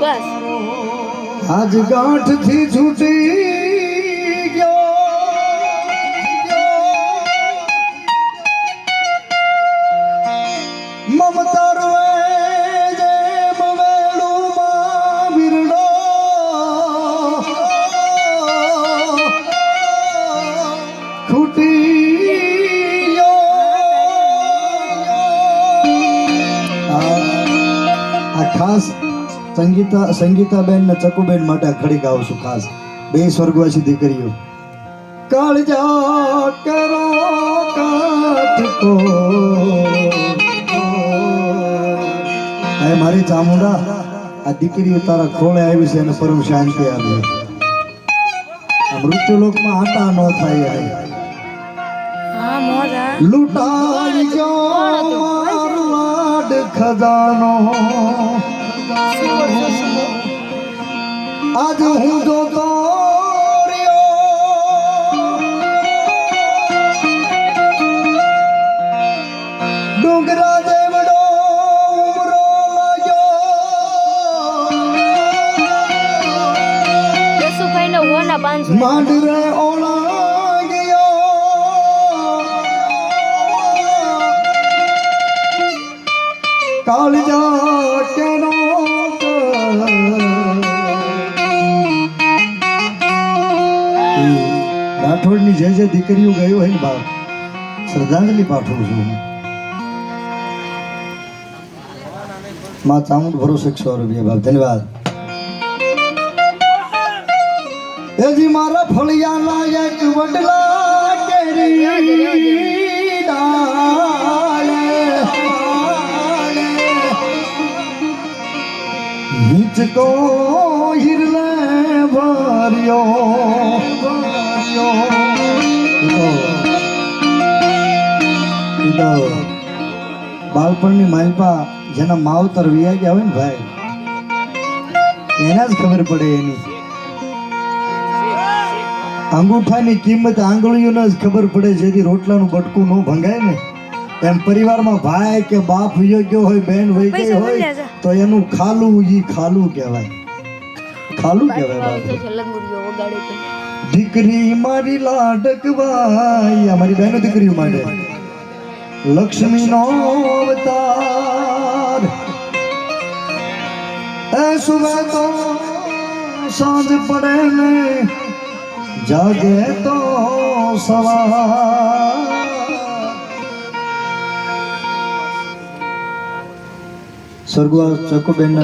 બસ. આજ ગાંઠથી છૂટી ગયો. મમતા ખાસ સંગીતા સંગીતાબેન ને ચકુબેન માટે ખડી ઘડી ગાઉં છું ખાસ. બે સ્વર્ગવાસી દીકરીઓ. કાળજા કરો કાઠકો મારી ચામુંડા આ દીકરીઓ તારા ખોળે આવી છે અને પરમ શાંતિ આપે આ મૃત્યુલોકમાં આટા ન થાય લૂંટાઈ ગયો મારો ખજાનો. આજ હું જોતો. ડુંગરા જેવડો ઉમરો લાગ્યો. માંડરે ઓળા ગયો કાળજા કેનો રાઠોડની જે જે દીકરીઓ ગયું હોય ને બાપ શ્રદ્ધાંજલિ પાઠવું છું માં ચામુંડ ભરોસે સો રૂપિયા બાપ ધન્યવાદ. એજી મારા ફળિયા લાયક વડલા કેરી ડાળે હિચકો હિરલે ભર્યો. ઈતો બાળપણની માલપા જેના માવતર વિયા ગયા હોય ને ભાઈ એના જ ખબર પડે એની. અંગૂઠાની કિંમત આંગળીઓને જ ખબર પડે જેથી રોટલાનું બટકું ન ભંગાય ને. એમ પરિવારમાં ભાઈ કે બાપ વયો ગયો હોય બેન વહી ગઈ હોય તો એનું ખાલું ઈ ખાલું કહેવાય. ખાલું કહેવાય દીકરી મારી લાડકવાઈ અમારી મારી બહેનો દીકરીઓ માટે. લક્ષ્મી નો અવતાર. એ સુવે તો સાંજ પડે ને જાગે તો સવાર. સ્વર્ગવાસ ચકુબેનના